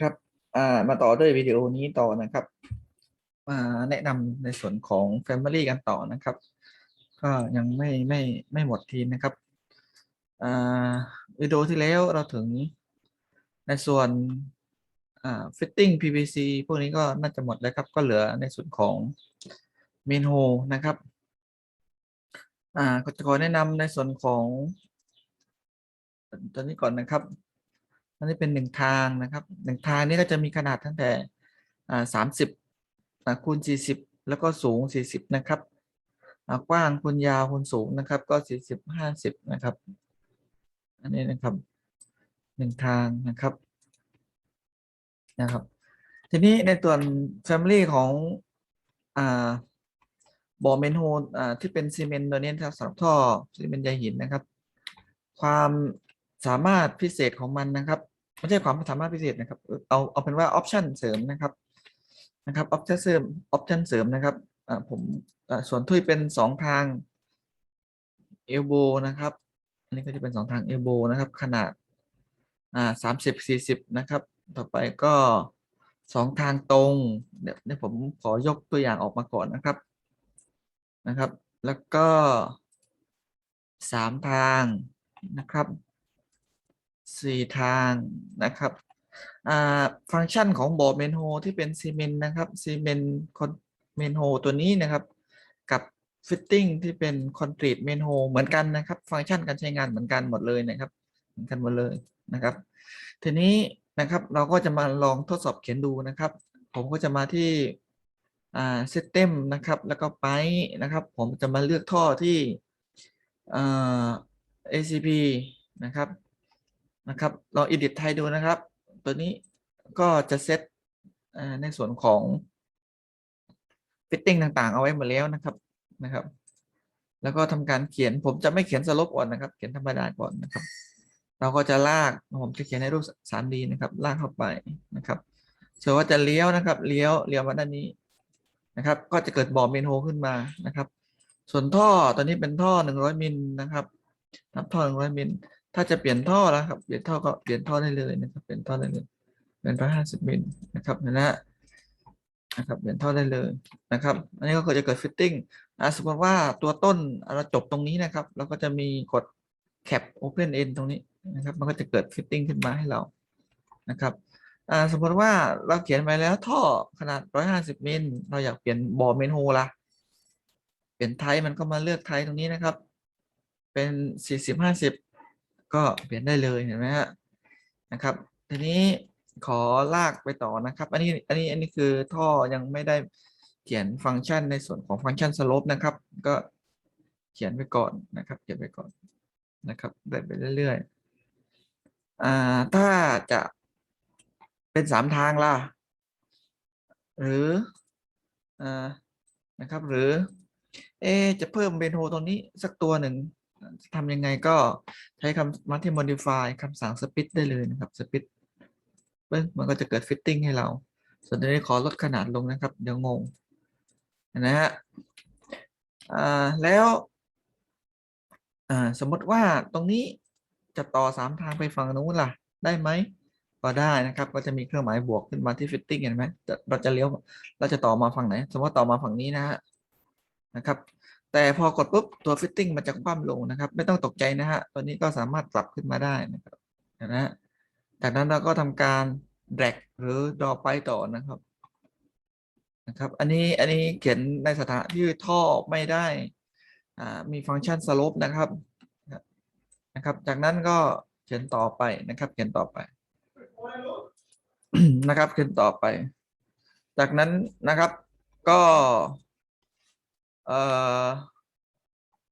ครับอ่ามาต่อด้วยวิดีโอนี้ต่อนะครับมาแนะนำในส่วนของ Family กันต่อนะครับ ก็ยังไม่ไม่ไม่หมดทีนะครับอ่าวิดีโอที่แล้วเราถึงในส่วนอ่า fitting PVC พวกนี้ก็น่าจะหมดแล้วครับ ก็เหลือในส่วนของ main hole นะครับอ่าก็จะขอแนะนำในส่วนของตัวนี้ก่อนนะครับ อันนี้เป็นหนึ่งทางนะครับหนึ่งทางนี้ก็จะมีขนาดตั้งแต่สามสิบคูณสี่สิบแล้วก็สูงสี่สิบนะครับกว้างคูณยาวคูณสูงนะครับก็สี่สิบห้าสิบนะครับ อันนี้นะครับหนึ่งทางนะครับนะครับ ทีนี้ในส่วน Family ของอ่าบ่อเมนโฮลอ่าที่เป็นซีเมนต์ตัวนี้นะครับสำหรับท่อซีเมนต์ใยหินนะครับ ความสามารถพิเศษของมันนะครับ ไม่ใช่ความสามารถพิเศษนะครับเอาเอาเป็นว่าออปชันเสริมนะครับนะครับออปชันเสริมออปชันเสริมนะครับผมส่วนทุยเป็นสองทางเอลโบนะครับ อันนี้ก็จะเป็นสองทางเอลโบนะครับ ขนาดอ่าสามสิบสี่สิบนะครับ ต่อไปก็สองทางตรง เดี๋ยวเดี๋ยวผมขอยกตัวอย่างออกมาก่อนนะครับนะครับ แล้วก็สามทางนะครับ สี่ทางนะครับฟังก์ชันของบ่อเมนโฮที่เป็นซีเมนต์นะครับซีเมนต์คอนเมนโฮตัวนี้นะครับ กับฟิตติ้งที่เป็นคอนกรีตเมนโฮเหมือนกันนะครับ ฟังก์ชันการใช้งานเหมือนกันหมดเลยนะครับ เหมือนกันหมดเลยนะครับ ทีนี้นะครับเราก็จะมาลองทดสอบเขียนดูนะครับ ผมก็จะมาที่อ่า system นะครับ แล้วก็ไปนะครับ ผมจะมาเลือกท่อที่อ่า ACP นะครับ นะครับ ลอง edit ไทยดูนะครับ ตัวนี้ก็จะเซตในส่วนของ fitting ต่างๆ เอาไว้หมดแล้วนะครับนะครับ แล้วก็ทำการเขียนผมจะไม่เขียนสลบก่อนนะครับ เขียนธรรมดาก่อนนะครับ เราก็จะลากผมจะเขียนในรูป 3D นะครับ ลากเข้าไปนะครับส่วนว่าจะเลี้ยวนะครับ เลี้ยวเลี้ยวมาด้านนี้นะครับ ก็จะเกิดบ่อเมนโฮขึ้นมานะครับ ส่วนท่อตัวนี้เป็นท่อ 100มิลนะครับนับท่อ 100มิล ถ้าจะเปลี่ยนท่อแล้วครับ เปลี่ยนท่อก็เปลี่ยนท่อได้เลยนะครับ เปลี่ยนท่อได้เลยเป็น150มิลนะครับนะนะครับ เปลี่ยนท่อได้เลยนะครับ อันนี้ก็จะเกิดฟิตติ้งสมมติว่าตัวต้นเราจบตรงนี้นะครับ เราก็จะมีกด cap open end ตรงนี้นะครับ มันก็จะเกิดฟิตติ้งขึ้นมาให้เรา นะครับสมมติว่าเราเขียนไปแล้วท่อขนาด 150 มิล เราอยากเปลี่ยนบ่อเมนโฮละเปลี่ยนไทป์มันก็มาเลือกไทป์ตรงนี้นะครับ เป็น 40 50 ก็เปลี่ยนได้เลยเห็นไหมฮะนะครับ ทีนี้ขอลากไปต่อนะครับ อันนี้อันนี้อันนี้คือท่อยังไม่ได้เขียนฟังก์ชันในส่วนของฟังก์ชันสโลปนะครับ ก็เขียนไปก่อนนะครับ เขียนไปก่อนนะครับได้ไปเรื่อยๆอ่าถ้าจะเป็นสามทางล่ะ หรืออ่านะครับ หรือ เอจะเพิ่มเบนโฮตรงนี้สักตัวหนึ่ง ทำยังไงก็ใช้คำมาที่ modify คำสั่ง split ได้เลยนะครับ split มันก็จะเกิด fitting ให้เรา ส่วนตัวนี้ขอลดขนาดลงนะครับ เดี๋ยวงงนะฮะแล้วสมมติว่าตรงนี้จะต่อสามทางไปฝั่งนู้นล่ะ ได้ไหมก็ได้นะครับ ก็จะมีเครื่องหมายบวกขึ้นมาที่ fitting เห็นไหมเราจะเลี้ยวเราจะต่อมาฝั่งไหน สมมติว่าต่อมาฝั่งนี้นะฮะนะครับ แต่พอกดปุ๊บตัว fitting มันจะคว่ำลงนะครับ ไม่ต้องตกใจนะฮะตัวนี้ก็สามารถปรับขึ้นมาได้นะครับนะฮะจากนั้นเราก็ทำการ drag หรือ draw ไปต่อนะครับนะครับ อันนี้อันนี้เขียนในสถานะที่ท่อไม่ได้อ่ามีฟังก์ชัน slope นะครับนะครับ จากนั้นก็เขียนต่อไปนะครับ เขียนต่อไปนะครับ เขียนต่อไป จากนั้นนะครับก็ เอ่อ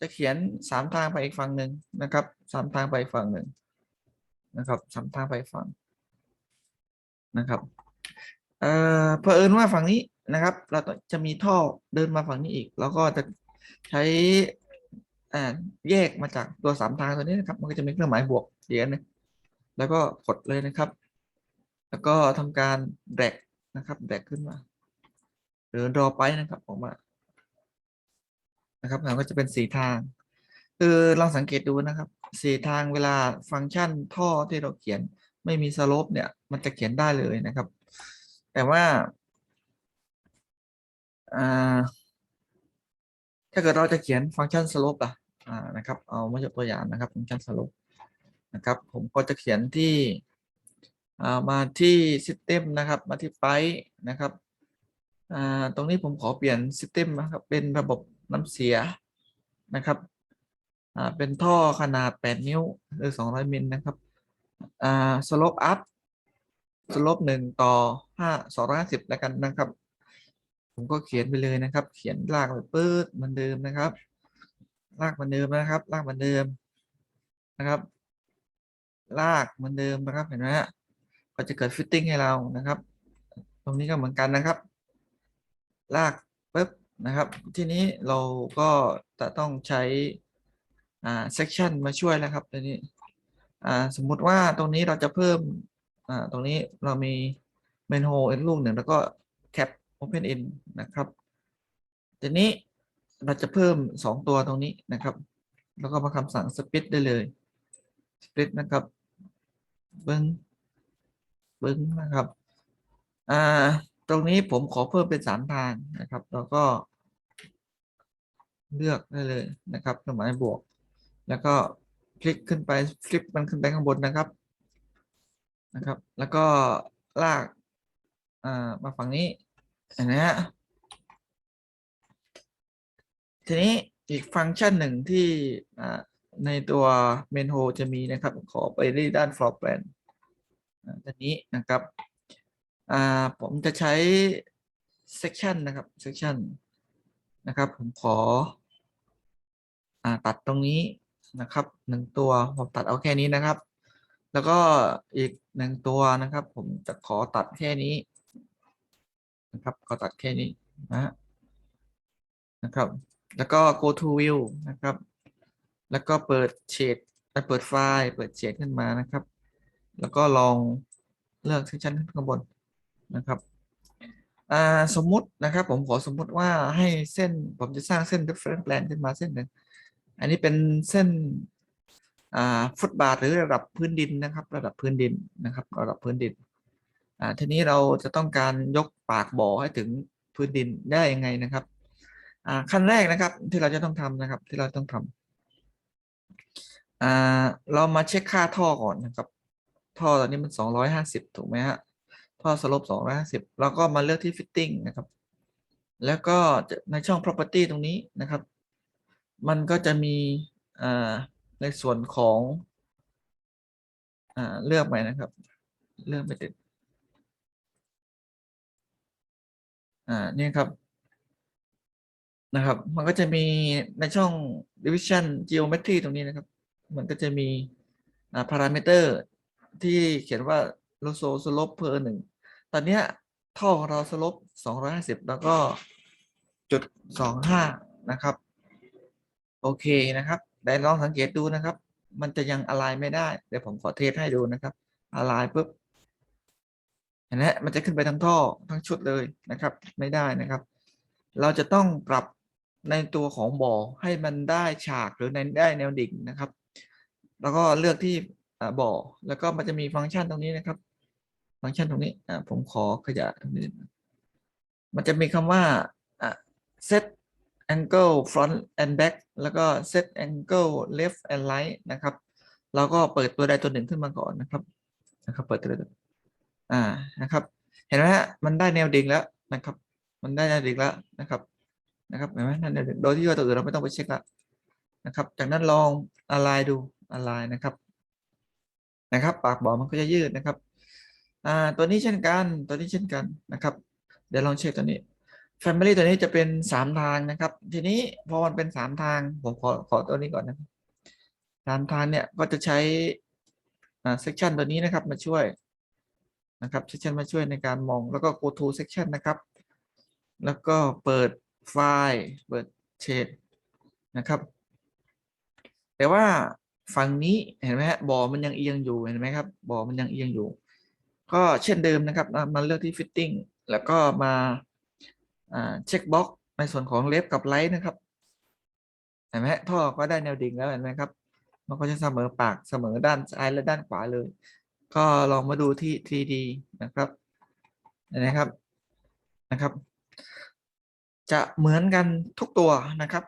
จะเขียนสามทางไปอีกฝั่งหนึ่งนะครับสามทางไปฝั่งหนึ่งนะครับสามทางไปฝั่งนะครับเอ่อเผอิญว่าฝั่งนี้นะครับ เราจะมีท่อเดินมาฝั่งนี้อีก แล้วก็จะใช้อ่าแยกมาจากตัวสามทางตัวนี้นะครับ มันก็จะมีเครื่องหมายบวกเหรียนะแล้วก็กดเลยนะครับ แล้วก็ทำการแดกนะครับแดกขึ้นมาหรือรอไปนะครับออกมา นะครับมันก็จะเป็นสีทางคือลองสังเกตดูนะครับสี่ทางเวลาฟังก์ชันท่อที่เราเขียนไม่มีสโลปเนี่ย มันจะเขียนได้เลยนะครับ แต่ว่าถ้าเกิดเราจะเขียนฟังก์ชันสโลปล่ะนะครับ เอามายกตัวอย่างนะครับ ฟังก์ชันสโลปนะครับ ผมก็จะเขียนที่ามาที่ System นะครับ มาที่ไปนะครับตรงนี้ผมขอเปลี่ยน System นะครับ เป็นระบบ น้ำเสียนะครับเป็นท่อขนาด 8 นิ้วหรือ 200 มิลนะครับอ่า slope up slope หนึ่งต่อห้าสองร้อยห้าสิบแล้วกันนะครับ ผมก็เขียนไปเลยนะครับ เขียนลากไปปื๊ดเหมือนเดิมนะครับ ลากเหมือนเดิมนะครับ ลากเหมือนเดิมนะครับ ลากเหมือนเดิมนะครับเห็นไหมฮะก็จะเกิดฟิตติ้งให้เรานะครับ ตรงนี้ก็เหมือนกันนะครับ ลาก นะครับ ทีนี้เราก็จะต้องใช้อ่า section มาช่วยแล้วครับตัวนี้อ่าสมมุติว่าตรงนี้เราจะเพิ่มอ่าตรงนี้เรามี main hole อีกลูกหนึ่งแล้วก็ cap open end นะครับทีนี้เราจะเพิ่มสองตัวตรงนี้นะครับ แล้วก็มาคำสั่ง split ได้เลย split นะครับ เบิ้งเบิ้งนะครับ อ่า ตรงนี้ผมขอเพิ่มเป็นสามทางนะครับ แล้วก็ เลือกได้เลยนะครับเครื่องหมายบวก แล้วก็คลิกขึ้นไปฟลิปมันขึ้นไปข้างบนนะครับนะครับ แล้วก็ลากอ่ามาฝั่งนี้นไหมฮะทีนี้อีกฟังก์ชันหนึ่งที่อ่าในตัว main hole จะมีนะครับ ขอไปที่ด้าน floor plan อ่าตัวนี้นะครับ อ่าผมจะใช้ section นะครับ section นะครับ ผมขออ่าตัดตรงนี้นะครับหนึ่งตัวผมตัดเอาแค่นี้นะครับ แล้วก็อีกหนึ่งตัวนะครับ ผมจะขอตัดแค่นี้นะครับขอตัดแค่นี้นะฮะนะครับ แล้วก็ go to view นะครับ แล้วก็เปิดเฉดเปิดไฟล์ เปิดเฉดขึ้นมานะครับ แล้วก็ลองเลือก section ขึ้นข้างบน นะครับสมมุตินะครับผมขอสมมุติว่าให้เส้นผมจะสร้างเส้น reference plan ขึ้นมาเส้นหนึ่งอันนี้เป็นเส้นฟุตบาทหรือระดับพื้นดินนะครับ ระดับพื้นดินนะครับ ระดับพื้นดินทีนี้เราจะต้องการยกปากบ่อให้ถึงพื้นดินได้ยังไงนะครับขั้นแรกนะครับที่เราจะต้องทำนะครับที่เราต้องทำอ่าเรามาเช็คค่าท่อก่อนนะครับ ท่อตอนนี้มันสองร้อยห้าสิบถูกไหมฮะ ท่อสลบสองร้อยห้าสิบเราก็มาเลือกที่ fitting นะครับ แล้วก็ในช่อง property ตรงนี้นะครับ มันก็จะมีในส่วนของอเลือกไปนะครับ เลือกไปติดอ่านี่ครับนะครับ มันก็จะมีในช่อง division geometry ตรงนี้นะครับ มันก็จะมีอ่า parameter ที่เขียนว่า loso slope per หนึ่ง ตอนเนี้ยท่อของเรา slope 250 แล้วก็จุด 25 นะครับ โอเคนะครับได้ลองสังเกตดูนะครับ มันจะยังอะไรไม่ได้ เดี๋ยวผมขอเทสให้ดูนะครับอะไรปุ๊บเห็นไหมมันจะขึ้นไปทั้งท่อทั้งชุดเลยนะครับ ไม่ได้นะครับ เราจะต้องปรับในตัวของบ่อให้มันได้ฉากหรือในได้แนวดิ่งนะครับ แล้วก็เลือกที่อ่าบ่อแล้วก็มันจะมีฟังก์ชันตรงนี้นะครับ ฟังก์ชันตรงนี้อ่าผมขอขยายตรงนี้มันจะมีคำว่า set angle front and back แล้วก็ set angle left and right นะครับเราก็เปิดตัวใดตัวหนึ่งขึ้นมาก่อนนะครับนะครับเปิดตัวใดอ่านะครับ เห็นไหมฮะมันได้แนวดิ่งแล้วนะครับ มันได้แนวดิ่งแล้วนะครับนะครับเห็นไหมนั่นแนวดิ่งโดยที่ว่าตัวอื่นเราไม่ต้องไปเช็คละนะครับ จากนั้นลองอะไรดูอะไรนะครับนะครับ ปากบ่อมันก็จะยืดนะครับ อ่าตัวนี้เช่นกันตัวนี้เช่นกันนะครับ เดี๋ยวลองเช็คตัวนี้ Family ตัวนี้จะเป็นสามทางนะครับ ทีนี้พอมันเป็นสามทางผมขอขอตัวนี้ก่อนนะครับสามทางเนี่ยก็จะใช้อ่า section ตัวนี้นะครับมาช่วยนะครับ section มาช่วยในการมองแล้วก็ go to section นะครับ แล้วก็เปิดไฟล์เปิดเฉดนะครับ แต่ว่าฝั่งนี้เห็นไหมฮะบ่อมันยังเอียงอยู่เห็นไหมครับบ่อมันยังเอียงอยู่ ก็เช่นเดิมนะครับมาเลือกที่ fitting แล้วก็มาเช็คบ็อกในส่วนของเลฟกับไลท์นะครับเห็นไหมท่อก็ได้แนวดิ่งแล้วเห็นไหมครับ มันก็จะเสมอปากเสมอด้านซ้ายและด้านขวาเลย ก็ลองมาดูที่ 3D นะครับเห็นไหมครับนะครับ จะเหมือนกันทุกตัวนะครับ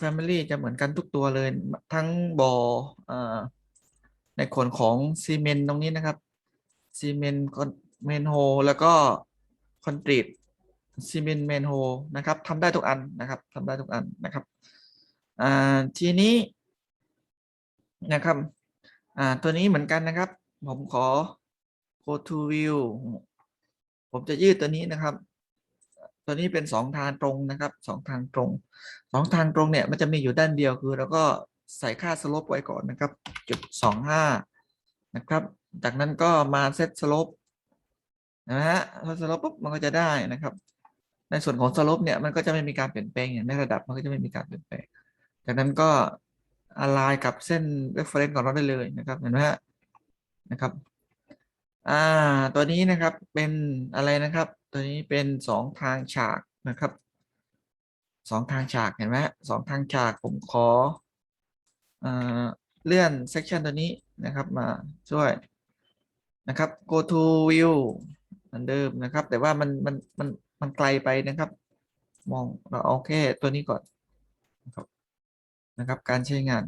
Family จะเหมือนกันทุกตัวเลยทั้งบอ่อในขนของซีเมนต์ตรงนี้นะครับ ซีเมนต์เมนโฮแล้วก็คอนกรีตซีเมนต์เมนโฮนะครับทำได้ทุกอันนะครับทำได้ทุกอันนะครับอ่าทีนี้นะครับอ่าตัวนี้เหมือนกันนะครับ ผมขอ go to view ผมจะยืดตัวนี้นะครับ ตัวนี้เป็นสองทางตรงนะครับสองทางตรงสองทางตรงเนี่ยมันจะมีอยู่ด้านเดียวคือเราก็ใส่ค่าสลบไว้ก่อนนะครับจุดสองห้านะครับ จากนั้นก็มาเซตสลบนะฮะพอสลบปุ๊บมันก็จะได้นะครับ ในส่วนของสลบเนี่ยมันก็จะไม่มีการเปลี่ยนแปลงอย่างในระดับมันก็จะไม่มีการเปลี่ยนแปลง จากนั้นก็อ l ไลน์กับเส้น reference ของเราได้เลยนะครับเห็นไหมฮะนะครับอ่าตัวนี้นะครับเป็นอะไรนะครับ ตัวนี้เป็นสองทางฉากนะครับสองทางฉากเห็นไหมสองทางฉากผมขออเลื่อน section ตัวนี้นะครับมาช่วย นะครับ go to view เหมือนเดิมนะครับ แต่ว่ามันมันมันมันไกลไปนะครับ มองเราเอาแค่ตัวนี้ก่อนนะครับนะครับ การใช้งาน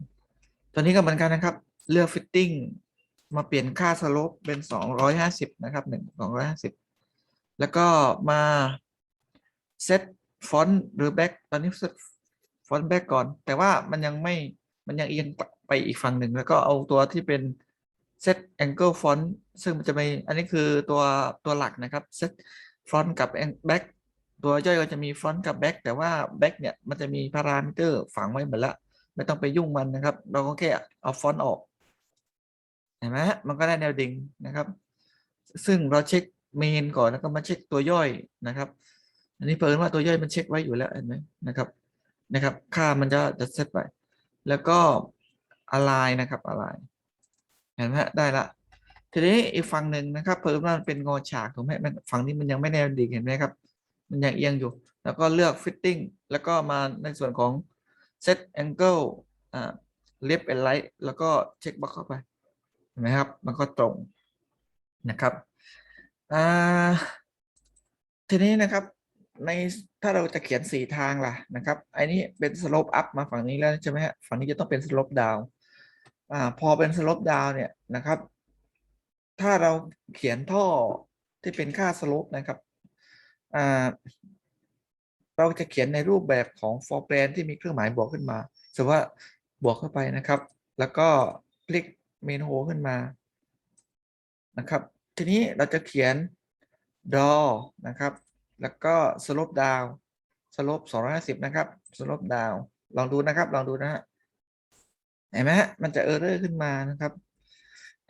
ตัวนี้ก็เหมือนกันนะครับ เลือก fitting มาเปลี่ยนค่าสโลปเป็น 250 นะครับ 1 250 แล้วก็มา เซตฟอนต์หรือแบ็กตอนนี้เซตฟอนต์แบ็กก่อน แต่ว่ามันยังไม่มันยังเอียงไปอีกฝั่งหนึ่ง แล้วก็เอาตัวที่เป็น เซตแองเกิลฟอนต์ซึ่งมันจะมีอันนี้คือตัวตัวหลักนะครับเซตฟอนต์กับแบ็กตัวย่อยก็จะมีฟอนต์กับแบ็กแต่ว่าแบ็กเนี่ยมันจะมีพารามิเตอร์ฝังไว้หมดละไม่ต้องไปยุ่งมันนะครับ เราก็แค่เอาฟอนต์ออกเห็นไหมฮะมันก็ได้แนวดิ่งนะครับ ซึ่งเราเช็คเมนก่อนแล้วก็มาเช็คตัวย่อยนะครับ อันนี้เพิ่นว่าตัวย่อยมันเช็คไว้อยู่แล้วเห็นไหมนะครับนะครับ ค่ามันจะจะเซตไปแล้วก็อะไรนะครับอะไร เห็นไหมฮะได้ละทีนี้อีกฝั่งหนึ่งนะครับเพิ่มว่ามันเป็นงอฉากถูกไหมมันฝั่งนี้มันยังไม่แนวดิ่งเห็นไหมครับ มันยังเอียงอยู่ แล้วก็เลือก fitting แล้วก็มาในส่วนของ set angle อ่า left and right แล้วก็เช็คบ็อกเข้าไปเห็นไหมครับ มันก็ตรงนะครับอ่าทีนี้นะครับในถ้าเราจะเขียนสี่ทางล่ะนะครับไอ้นี้เป็น slope up มาฝั่งนี้แล้วใช่ไหมฮะฝั่งนี้จะต้องเป็น slope down อ่าพอเป็น slope down เนี่ยนะครับ ถ้าเราเขียนท่อที่เป็นค่า slope นะครับอ่าเราจะเขียนในรูปแบบของ for plan ที่มีเครื่องหมายบวกขึ้นมาสมมติว่าบวกเข้าไปนะครับ แล้วก็คลิก main hole ขึ้นมานะครับ ทีนี้เราจะเขียน draw นะครับ แล้วก็ slope down slope 250 นะครับ slope down ลองดูนะครับ ลองดูนะฮะ เห็นไหมฮะมันจะเออร์เรอร์ขึ้นมานะครับ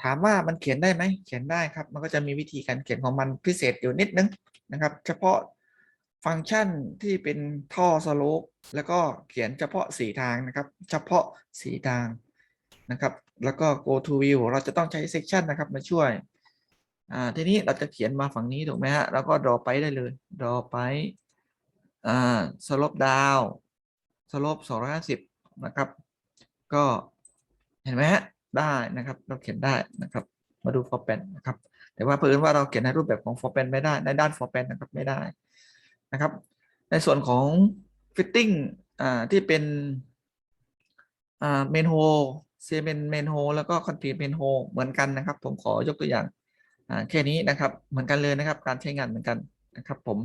ถามว่ามันเขียนได้ไหมเขียนได้ครับ มันก็จะมีวิธีการเขียนของมันพิเศษอยู่นิดนึงนะครับ เฉพาะฟังก์ชันที่เป็นท่อสโลปแล้วก็เขียนเฉพาะสีทางนะครับ เฉพาะสีทางนะครับ แล้วก็ go to view เราจะต้องใช้ section นะครับมาช่วยอ่าทีนี้เราจะเขียนมาฝั่งนี้ถูกไหมฮะแล้วก็ draw ไปได้เลย draw ไปอ่า slope down slope 250 นะครับ ก็ เห็นไหมฮะได้นะครับ เราเขียนได้นะครับ มาดู for pen นะครับ แต่ว่าเพิ่นว่าเราเขียนในรูปแบบของ for pen ไม่ได้ในด้าน for pen นะครับไม่ได้นะครับ ในส่วนของ fitting อ่าที่เป็นอ่า main hole เซเมนเมนโฮแล้วก็คอนกรีตเมนโฮเหมือนกันนะครับ ผมขอยกตัวอย่างอ่าแค่นี้นะครับ เหมือนกันเลยนะครับ การใช้งานเหมือนกันนะครับ ผม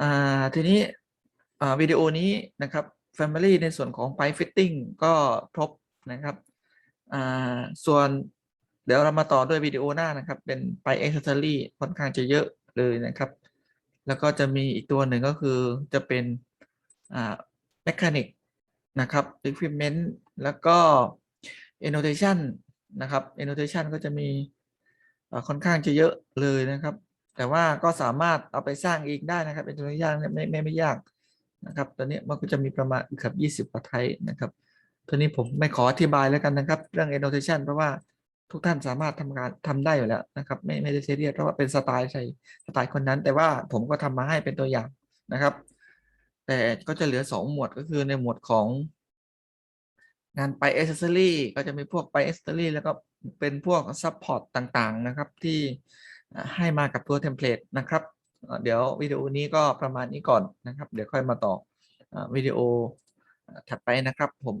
อ่าทีนี้อ่าวิดีโอนี้นะครับ Family ในส่วนของ pipe fitting ก็ครบ นะครับอ่าส่วนเดี๋ยวเรามาต่อด้วยวิดีโอหน้านะครับ เป็น pipe accessory ค่อนข้างจะเยอะเลยนะครับ แล้วก็จะมีอีกตัวหนึ่งก็คือจะเป็นอ่า mechanic นะครับ equipment แล้วก็ annotation นะครับ annotation ก็จะมีค่อนข้างจะเยอะเลยนะครับ แต่ว่าก็สามารถเอาไปสร้างเองได้นะครับ annotation ไม่ไม่ไม่ยากนะครับตัวนี้มันก็จะมีประมาณเกือบ20กว่าไทยนะครับ ตัวนี้ผมไม่ขออธิบายแล้วกันนะครับ เรื่อง annotation เพราะว่าทุกท่านสามารถทำงานทำได้อยู่แล้วนะครับไม่ไม่ได้เซียสเพราะว่าเป็นสไตล์ใช่สไตล์คนนั้น แต่ว่าผมก็ทำมาให้เป็นตัวอย่างนะครับ แต่ก็จะเหลือ 2 หมวดก็คือในหมวดของงานไป accessory ก็จะมีพวกไป accessory แล้วก็เป็นพวก support ต่างๆนะครับที่ให้มากับตัวเทมเพลตนะครับ เดี๋ยววิดีโอนี้ก็ประมาณนี้ก่อนนะครับ เดี๋ยวค่อยมาต่อวิดีโอถัดไปนะครับผม